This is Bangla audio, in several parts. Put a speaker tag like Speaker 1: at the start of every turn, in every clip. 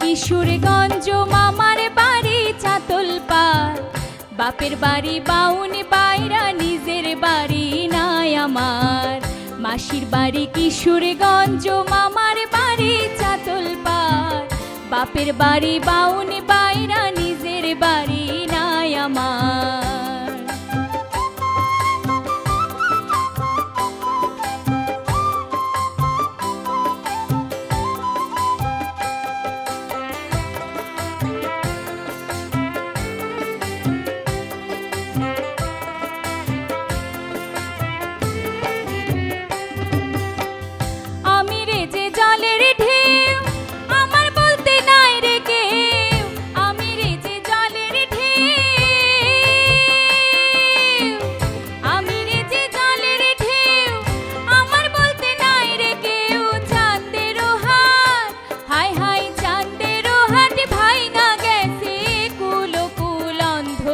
Speaker 1: কিশোরগঞ্জ, মামার বাড়ি চাতল পার বাপের বাড়ি বাউনি বাইরা নিজের বাড়ি নাই আমার। মাসির বাড়ি কিশোরগঞ্জ, মামার বাড়ি চাতল পার বাপের বাড়ি বাউনি বাইরা নিজের বাড়ি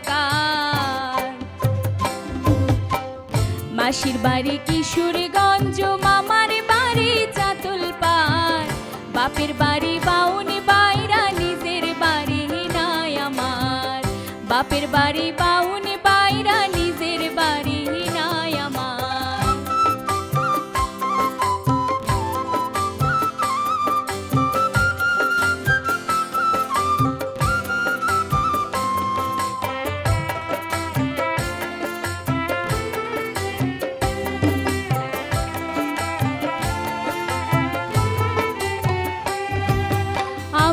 Speaker 1: অন্ধকার। মাসির বাড়ি কিশোরগঞ্জ, মামার বাড়ি চাতুল পার বাপের বাড়ি বাউনি বাইরা, নিজের বাড়ি নাই আমার। বাপের বাড়ি বাউনি বাইরা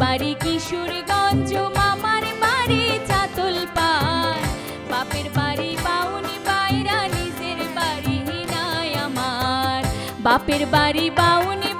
Speaker 1: বাড়ি কিশোরগঞ্জ মামার বাড়ি, চাতল পার বাপের বাড়ি, বাউনি বাইরা নিজের বাড়ি নাই আমার। বাপের বাড়ি, বাউনি